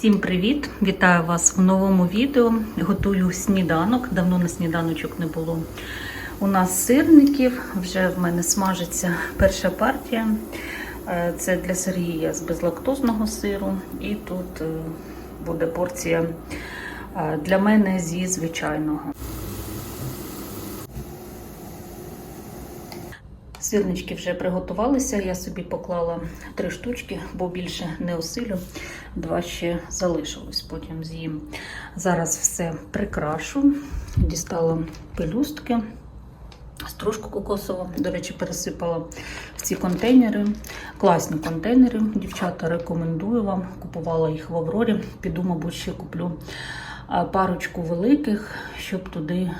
Всім привіт! Вітаю вас в новому відео. Готую сніданок. Давно на сніданочок не було. У нас сирників, вже в мене смажиться перша партія. Е, Це для Сергія з безлактозного сиру. І тут е, буде порція е, для мене зі звичайного. Сирнички вже приготувалися. Я собі поклала три штучки, бо більше не осилю. Два ще залишилось, потім з'їм. Зараз все прикрашу. Дістала пелюстки, стружку кокосову. До речі, пересипала в ці контейнери. Класні контейнери. Дівчата, рекомендую вам. Купувала їх в Аврорі. Піду, мабуть, ще куплю парочку великих, щоб туди.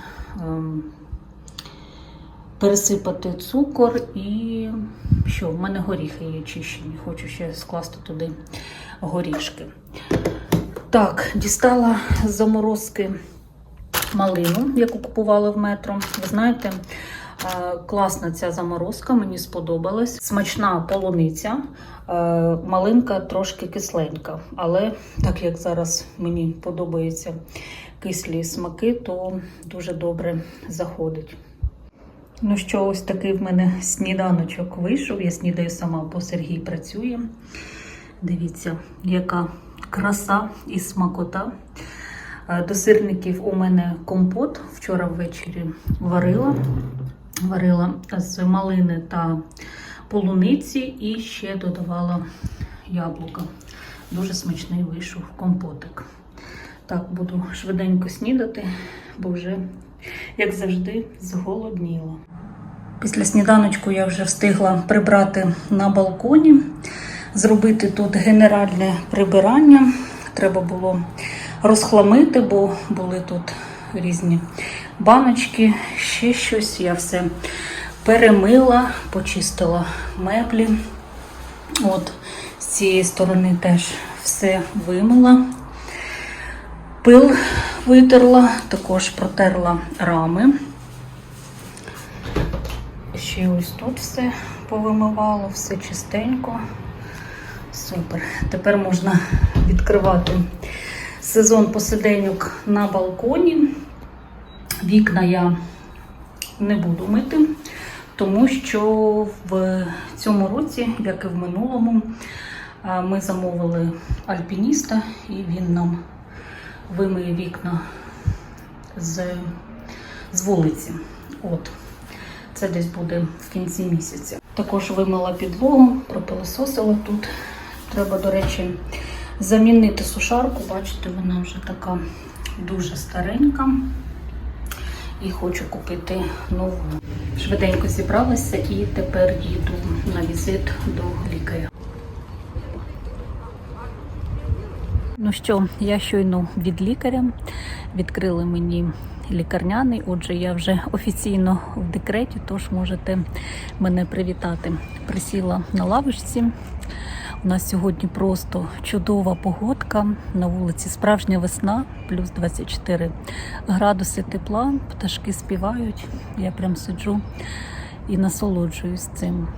Пересипати цукор і що? В мене горіхи є чищені. Хочу ще скласти туди горішки. Так, дістала з заморозки малину, яку купувала в метро. Ви знаєте, е, класна ця заморозка, мені сподобалась. Смачна полуниця, е, малинка трошки кисленька. Але так як зараз мені подобаються кислі смаки, то дуже добре заходить. Ну що, ось такий в мене сніданочок вийшов. Я снідаю сама, бо Сергій працює. Дивіться, яка краса і смакота. Е, До сирників у мене компот. Вчора ввечері варила. Варила з малини та полуниці і ще додавала яблука. Дуже смачний вийшов компотик. Так, буду швиденько снідати, бо вже, як завжди, зголодніла. Після сніданочку я вже встигла прибрати на балконі, зробити тут генеральне прибирання. Треба було розхламити, бо були тут різні баночки, ще щось. Я все перемила, почистила меблі. От з цієї сторони теж все вимила. Пил витерла, також протерла рами. Ще ось тут все повимивало, все чистенько. Супер. Тепер можна відкривати сезон посиденьок на балконі. Вікна я не буду мити, тому що в цьому році, як і в минулому, ми замовили альпініста, і він нам вимиє вікна з, з вулиці. От. Це десь буде в кінці місяця. Також вимила підлогу, пропилососила тут. Треба, до речі, замінити сушарку. Бачите, вона вже така дуже старенька. І хочу купити нову. Швиденько зібралася і тепер їду на візит до лікаря. Ну що, я щойно від лікаря відкрили мені лікарняний. Отже, я вже офіційно в декреті, тож можете мене привітати. Присіла на лавочці. У нас сьогодні просто чудова погодка. На вулиці справжня весна, плюс 24 градуси тепла, пташки співають. Я прям сиджу і насолоджуюсь цим.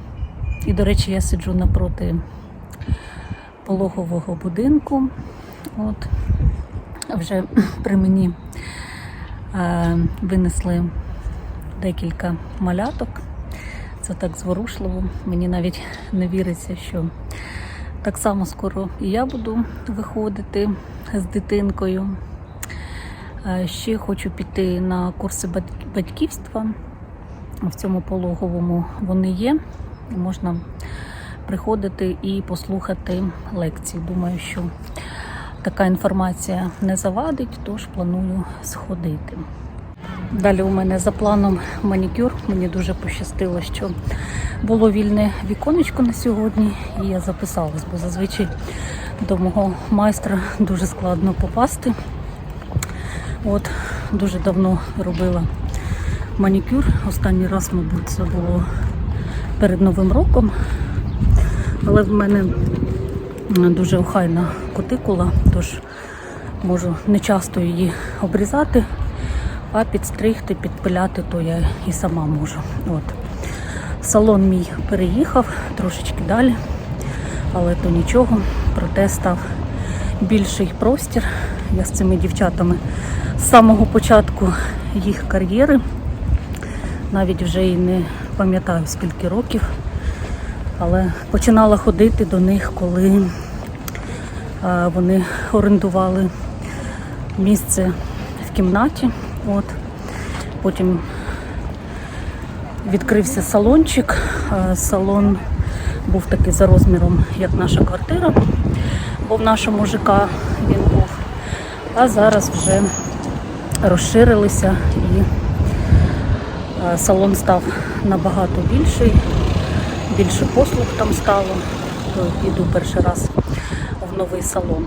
І, до речі, я сиджу напроти пологового будинку. От вже при мені е, винесли декілька маляток. Це так зворушливо. Мені навіть не віриться, що так само скоро і я буду виходити з дитинкою. Е, Ще хочу піти на курси батьківства. В цьому пологовому вони є. Можна приходити і послухати лекції. Думаю, що така інформація не завадить, тож планую сходити. Далі у мене за планом манікюр. Мені дуже пощастило, що було вільне віконечко на сьогодні, і я записалась, бо зазвичай до мого майстра дуже складно попасти. От дуже давно робила манікюр. Останній раз, мабуть, це було перед Новим роком. Але в мене дуже охайна кутикула, тож можу не часто її обрізати, а підстригти, підпиляти, то я і сама можу. От. Салон мій переїхав трошечки далі, але то нічого, проте став більший простір. Я з цими дівчатами з самого початку їх кар'єри. Навіть вже і не пам'ятаю скільки років, але починала ходити до них, коли вони орендували місце в кімнаті. От. Потім відкрився салончик. Е, Салон був такий за розміром, як наша квартира, бо в нашому ЖК він був. А зараз вже розширилися і е, салон став набагато більший, більше послуг там стало. Йду перший раз новий салон.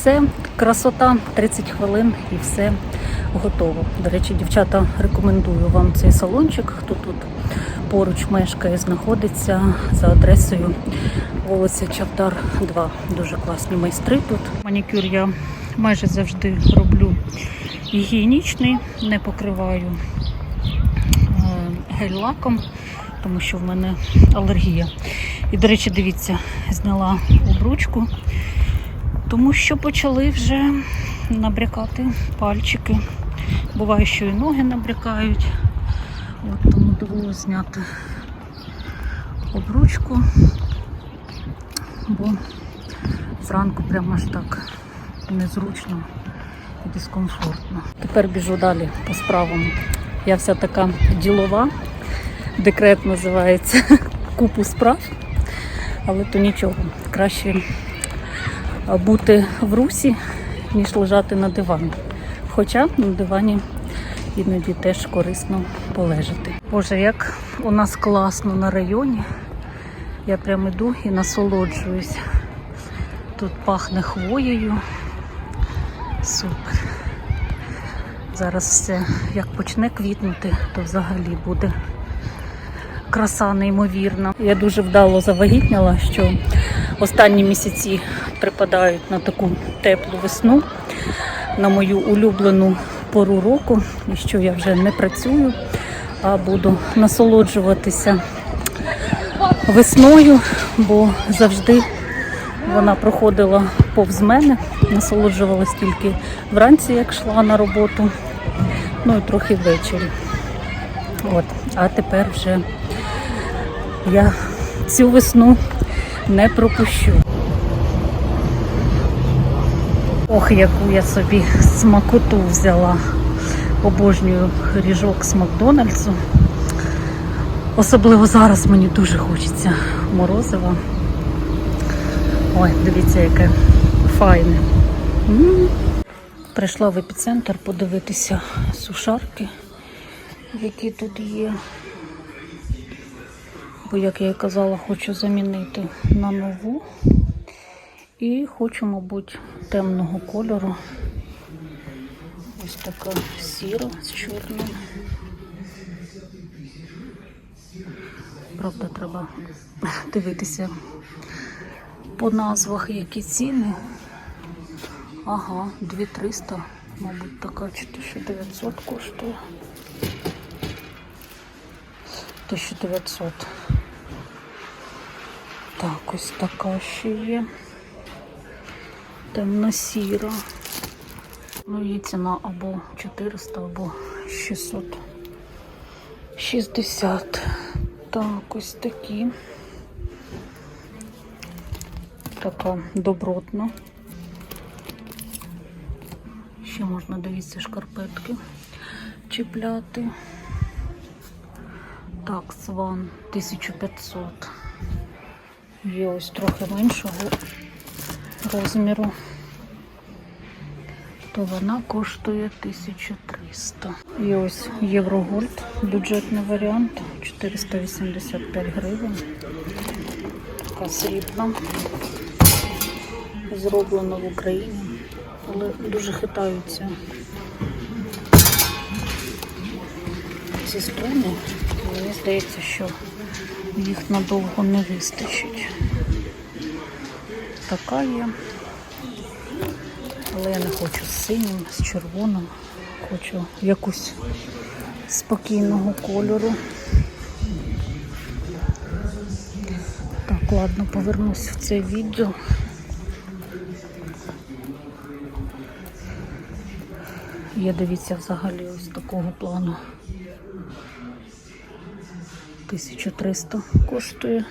Все, красота, 30 хвилин і все готово. До речі, дівчата, рекомендую вам цей салончик, хто тут поруч мешкає, знаходиться за адресою вулиця Чавдар 2. Дуже класні майстри тут. Манікюр я майже завжди роблю гігієнічний, не покриваю е, гель-лаком, тому що в мене алергія. І, до речі, дивіться, зняла обручку тому що почали вже набрякати пальчики. Буває, що і ноги набрякають. От тому довелося зняти обручку, бо зранку прямо аж так незручно і дискомфортно. Тепер біжу далі по справам. Я вся така ділова, декрет називається, купу справ, але то нічого. Краще бути в русі, ніж лежати на дивані. Хоча на дивані іноді теж корисно полежати. Боже, як у нас класно на районі. Я прям іду і насолоджуюсь. Тут пахне хвоєю. Супер. Зараз все як почне квітнути, то взагалі буде краса неймовірна. Я дуже вдало завагітняла, що останні місяці припадають на таку теплу весну, на мою улюблену пору року, і що я вже не працюю, а буду насолоджуватися весною, бо завжди вона проходила повз мене, насолоджувалась тільки вранці, як йшла на роботу, ну і трохи ввечері. От. А тепер вже я цю весну не пропущу. Ох, яку я собі смакоту взяла. Обожнюю ріжок з Макдональдсу. Особливо зараз мені дуже хочеться морозива. Ой, дивіться, яке файне. Прийшла в епіцентр подивитися сушарки, які тут є. Бо, як я і казала, хочу замінити на нову. І хочу, мабуть, темного кольору. Ось така сіра з чорним. Правда, треба дивитися по назвах, які ціни. Ага, 2300, мабуть, така чи 1900 коштує. 1900. Так, ось така ще є. Темно-сіра. Ну, її ціна або 400, або 660. Так, ось такі. Така добротна. Ще можна, дивіться, шкарпетки чіпляти. Так, сван 1500. Є ось трохи меншого розміру. То вона коштує 1300. І ось Єврогольд, бюджетний варіант 485 гривень. така срібна. Зроблена в Україні, але дуже хитаються ці струни. Мені здається, що їх надовго не вистачить. Така є. Але я не хочу з синім, з червоним. Хочу якусь спокійного кольору. Так, ладно, повернусь в це відео. Є, дивіться, взагалі ось такого плану. 1300 коштує.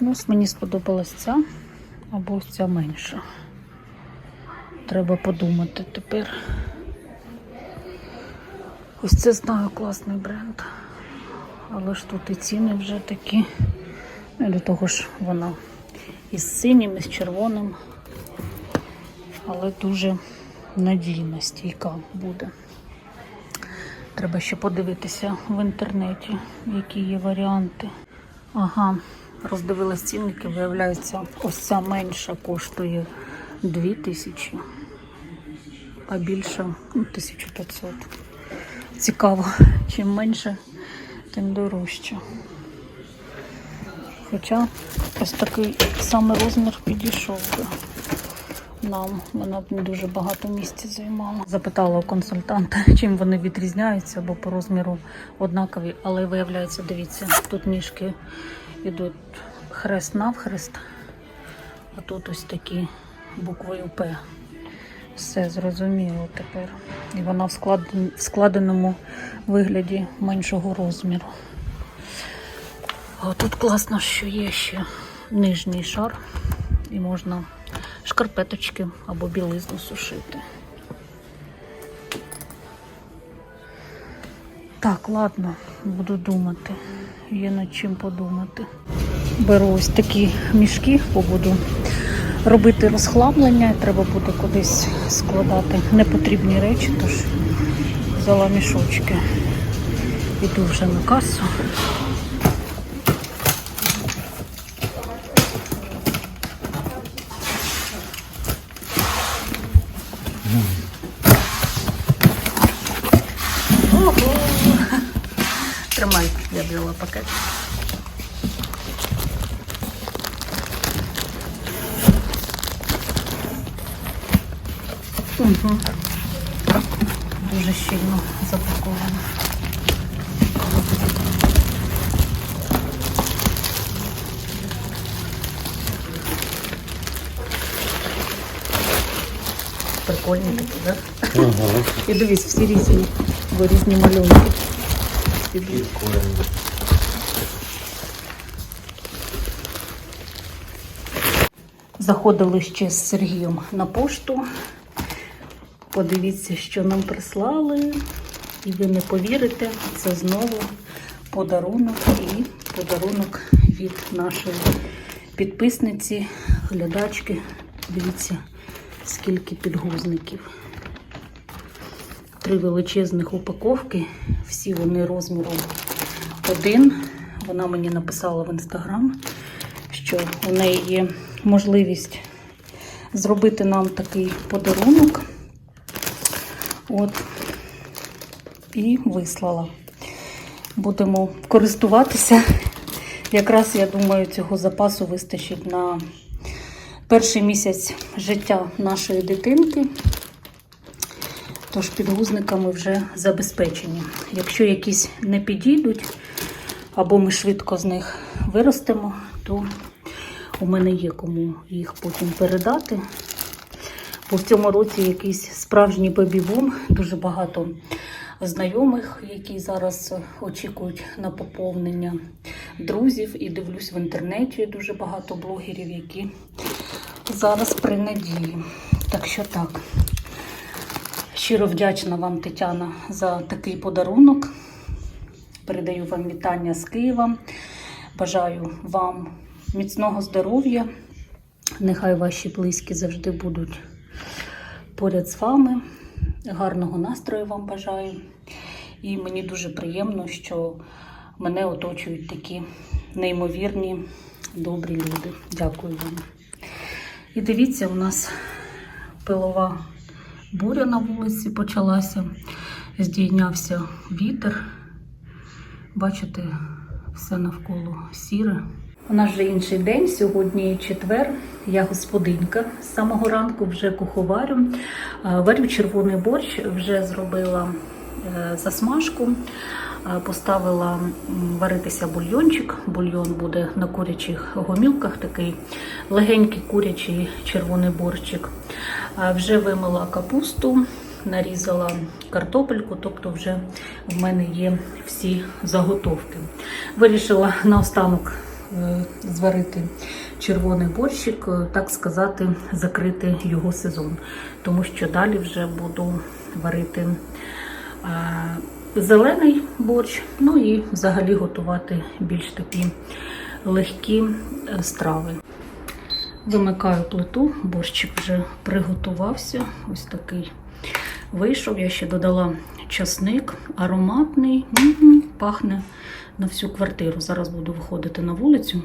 Ну, ось мені сподобалась ця, або ця менша. Треба подумати тепер. Ось це знаю класний бренд. Але ж тут і ціни вже такі. Ну, до того ж вона із синім, і з червоним. Але дуже надійна, стійка буде. Треба ще подивитися в інтернеті, які є варіанти. Ага, роздивилась цінники, виявляється, ось ця менша коштує 2000, а більша ну, 1500. Цікаво, чим менше, тим дорожче. Хоча ось такий самий розмір підійшов би нам. Вона б не дуже багато місця займала. Запитала у консультанта, чим вони відрізняються, бо по розміру однакові, але виявляється, дивіться, тут ніжки йдуть хрест навхрест, а тут ось такі буквою П. Все зрозуміло тепер. І вона в, склад- в складеному вигляді меншого розміру. А тут класно, що є ще нижній шар, і можна шкарпеточки або білизну сушити. Так, ладно, буду думати. Є над чим подумати. Беру ось такі мішки, бо буду робити розхламлення, треба буде кудись складати непотрібні речі, тож взяла мішочки. Іду вже на касу. взяла пакет. Угу. Дуже щільно запаковано. Прикольні такі, так? І дивись, всі різні, бо різні малюнки. Ідуть. Заходили ще з Сергієм на пошту. Подивіться, що нам прислали. І ви не повірите, це знову подарунок і подарунок від нашої підписниці, глядачки. Дивіться, скільки підгузників. Три величезних упаковки. Всі вони розміром один. Вона мені написала в інстаграм, що у неї є можливість зробити нам такий подарунок. От, і вислала. Будемо користуватися. Якраз, я думаю, цього запасу вистачить на перший місяць життя нашої дитинки. Тож підгузниками вже забезпечені. Якщо якісь не підійдуть, або ми швидко з них виростемо, то у мене є кому їх потім передати. Бо в цьому році якийсь справжній бебі-бум, дуже багато знайомих, які зараз очікують на поповнення друзів. І дивлюсь в інтернеті дуже багато блогерів, які зараз при надії. Так що так. Щиро вдячна вам, Тетяна, за такий подарунок. Передаю вам вітання з Києва. Бажаю вам міцного здоров'я. Нехай ваші близькі завжди будуть поряд з вами. Гарного настрою вам бажаю. І мені дуже приємно, що мене оточують такі неймовірні, добрі люди. Дякую вам. І дивіться, у нас пилова буря на вулиці почалася, здійнявся вітер. Бачите, все навколо сіре. У нас вже інший день, сьогодні четвер. Я господинка з самого ранку вже куховарю. Е, Варю червоний борщ, вже зробила е, засмажку, поставила варитися бульйончик. Бульйон буде на курячих гомілках, такий легенький курячий червоний борщик. Е, Вже вимила капусту, нарізала картопельку, тобто вже в мене є всі заготовки. Вирішила наостанок е, зварити червоний борщик, е, так сказати, закрити його сезон, тому що далі вже буду варити е, зелений борщ, ну і взагалі готувати більш такі легкі е, страви. Вимикаю плиту, борщик вже приготувався. Ось такий вийшов. Я ще додала часник, ароматний, М, пахне на всю квартиру. Зараз буду виходити на вулицю.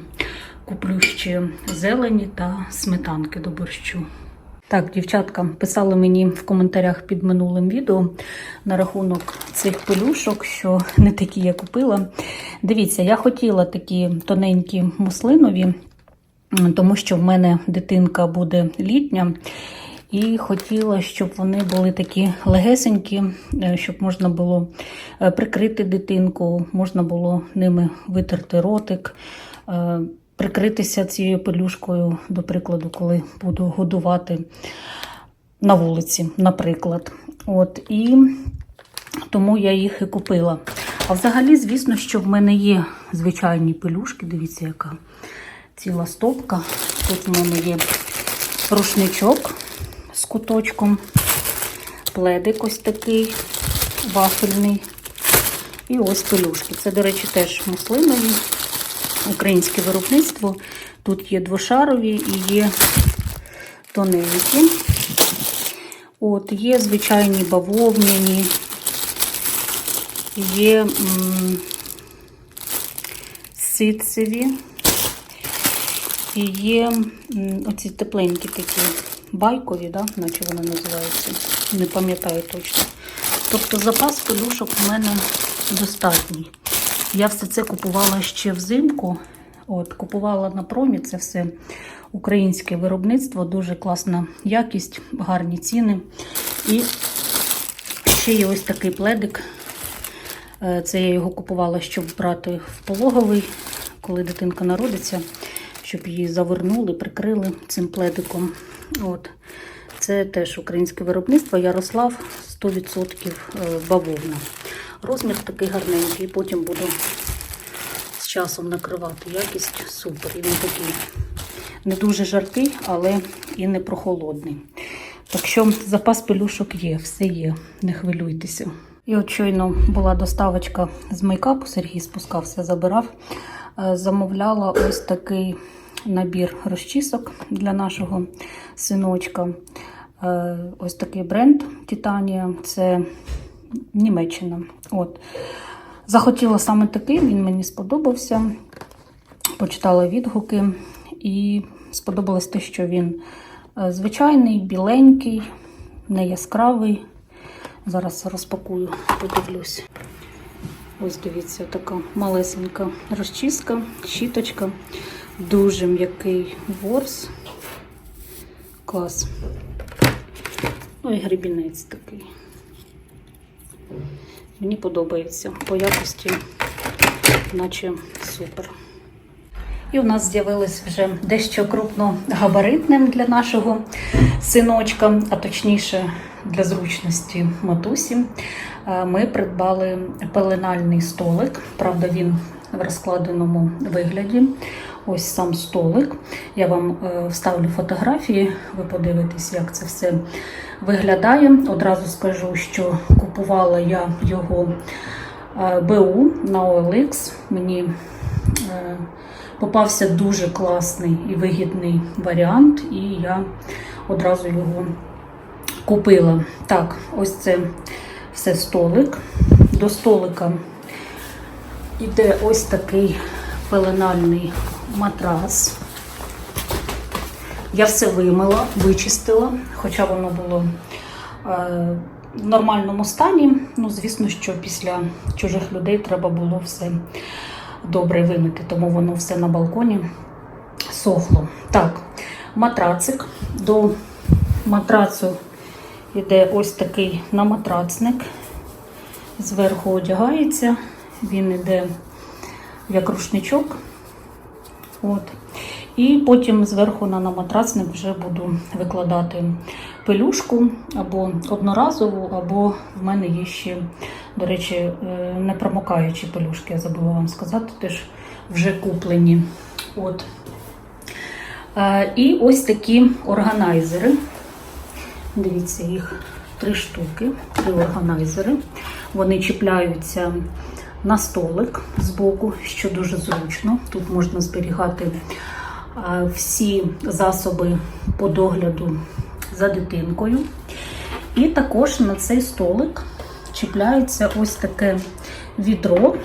Куплю ще зелені та сметанки до борщу. Так, дівчатка писали мені в коментарях під минулим відео на рахунок цих пелюшок, що не такі я купила. Дивіться, я хотіла такі тоненькі муслинові, тому що в мене дитинка буде літня. І хотіла, щоб вони були такі легесенькі, е, щоб можна було е, прикрити дитинку, можна було ними витерти ротик, е, прикритися цією пелюшкою, до прикладу, коли буду годувати на вулиці, наприклад. От, і тому я їх і купила. А взагалі, звісно, що в мене є звичайні пелюшки. Дивіться, яка ціла стопка. Тут в мене є рушничок з куточком, пледик ось такий вафельний. І ось пелюшки. Це, до речі, теж муслинові, українське виробництво. Тут є двошарові і є тоненькі. От, є звичайні бавовняні, є м, ситцеві, і є оці тепленькі такі байкові, да? наче вони називаються. Не пам'ятаю точно. Тобто запас подушок у мене достатній. Я все це купувала ще взимку. От, Купувала на промі, це все українське виробництво, дуже класна якість, гарні ціни. І ще є ось такий пледик. Е, Це я його купувала, щоб брати в пологовий, коли дитинка народиться, щоб її завернули, прикрили цим пледиком. От. Це теж українське виробництво. Ярослав 100% бавовна. Розмір такий гарненький. Потім буду з часом накривати. Якість супер. І він такий не дуже жаркий, але і не прохолодний. Так що запас пелюшок є, все є, не хвилюйтеся. І от щойно була доставочка з мейкапу, Сергій спускався, забирав. Е, Замовляла ось такий набір розчісок для нашого синочка. Е, Ось такий бренд Титанія. Це Німеччина. От. Захотіла саме такий, він мені сподобався. Почитала відгуки і сподобалось те, що він е, звичайний, біленький, не яскравий. Зараз розпакую, подивлюсь. Ось дивіться, така малесенька розчіска, щіточка, дуже м'який ворс. Клас. Ну і гребінець такий. Мені подобається. По якості, наче супер. І у нас з'явилось вже дещо крупногабаритним для нашого синочка, а точніше для зручності матусі. Е, Ми придбали пеленальний столик. Правда, він в розкладеному вигляді. Ось сам столик. Я вам е, вставлю фотографії, ви подивитесь, як це все виглядає. Одразу скажу, що купувала я його е, БУ на OLX. Мені е, попався дуже класний і вигідний варіант, і я одразу його купила. Так, ось це все столик. до столика йде ось такий пеленальний матрас. Я все вимила, вичистила, хоча воно було е, в нормальному стані. Ну, звісно, що після чужих людей треба було все добре вимити, тому воно все на балконі сохло. Так, матрацик. До матрацу йде ось такий наматрацник. Зверху одягається, він йде як рушничок. От. І потім зверху на наматрацник вже буду викладати пелюшку або одноразову, або в мене є ще, до речі, е, не промокаючі пелюшки, я забула вам сказати, теж вже куплені. От. Е, І ось такі органайзери. Дивіться, їх три штуки, три органайзери. Вони чіпляються на столик з боку, що дуже зручно. Тут можна зберігати е, всі засоби по догляду за дитинкою. І також на цей столик чіпляється ось таке відро.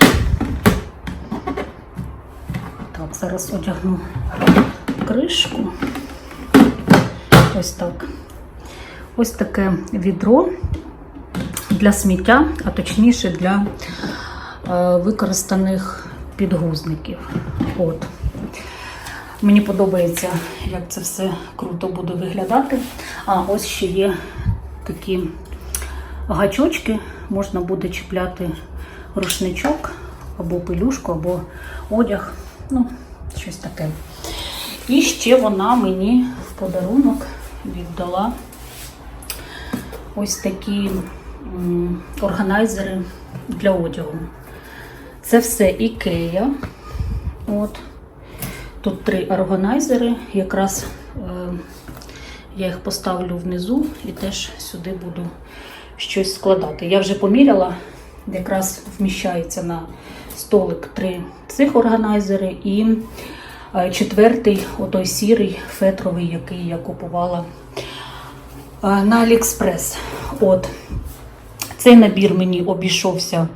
Так, зараз одягну кришку. Ось так. Ось таке відро для сміття, а точніше для використаних підгузників. От. Мені подобається, як це все круто буде виглядати. А ось ще є такі гачочки, можна буде чіпляти рушничок або пелюшку, або одяг. Ну, щось таке. І ще вона мені в подарунок віддала ось такі органайзери для одягу. Це все Ікея. От. Тут три органайзери. Якраз е, я їх поставлю внизу і теж сюди буду щось складати. Я вже поміряла, якраз вміщається на столик три цих органайзери і е, четвертий, отой сірий фетровий, який я купувала е, на Аліекспрес. От. Цей набір мені обійшовся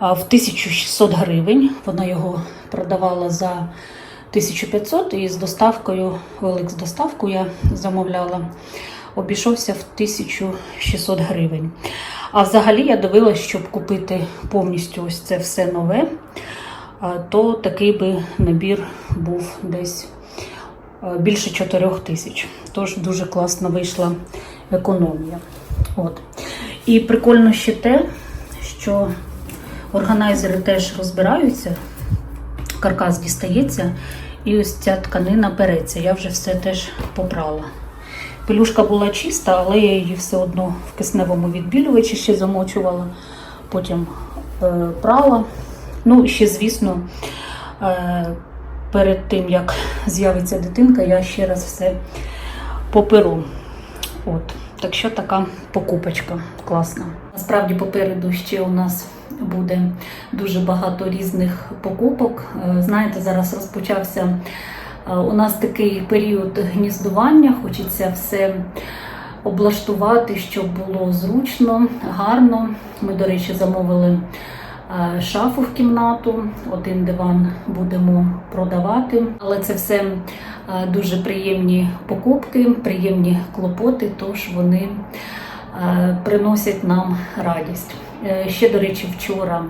в 1600 гривень. Вона його продавала за 1500 і з доставкою, велик з доставкою я замовляла, обійшовся в 1600 гривень. А взагалі я дивилася, щоб купити повністю ось це все нове, то такий би набір був десь більше 4 тисяч. Тож дуже класно вийшла економія. От. І прикольно ще те, що органайзери теж розбираються, каркас дістається, і ось ця тканина береться. Я вже все теж попрала. Пелюшка була чиста, але я її все одно в кисневому відбілювачі ще замочувала, потім е, прала. Ну, ще, звісно, е, перед тим, як з'явиться дитинка, я ще раз все поперу. От. Так що така покупочка класна. Насправді попереду ще у нас буде дуже багато різних покупок. Е, Знаєте, зараз розпочався е, у нас такий період гніздування, хочеться все облаштувати, щоб було зручно, гарно. Ми, до речі, замовили е, шафу в кімнату, один диван будемо продавати. Але це все дуже приємні покупки, приємні клопоти, тож вони приносять нам радість. Е, Ще, до речі, вчора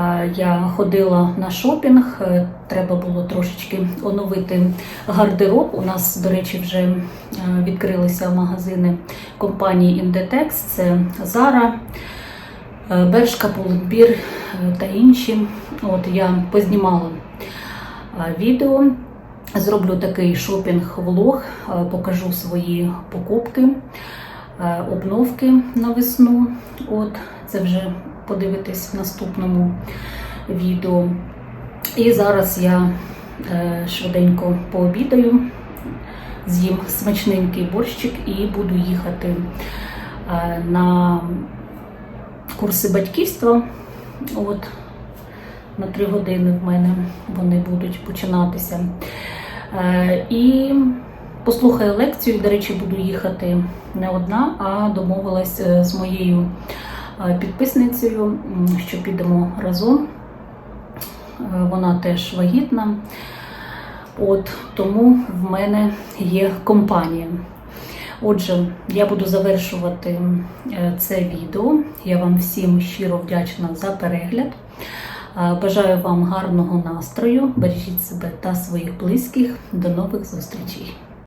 е, я ходила на шопінг, е, треба було трошечки оновити гардероб. У нас, до речі, вже відкрилися магазини компанії Inditex, це Zara, Бершка, Pull&Bear та інші. От я познімала відео. Зроблю такий шопінг-влог, покажу свої покупки, обновки на весну. От, це вже подивитись в наступному відео. І зараз я е, швиденько пообідаю, з'їм смачненький борщик і буду їхати е, на курси батьківства. От, на три години в мене вони будуть починатися. Е, І послухаю лекцію. До речі, буду їхати не одна, а домовилась з моєю підписницею, що підемо разом. Е, Вона теж вагітна. От тому в мене є компанія. Отже, я буду завершувати е, це відео. Я вам всім щиро вдячна за перегляд. Е, Бажаю вам гарного настрою. Бережіть себе та своїх близьких. До нових зустрічей!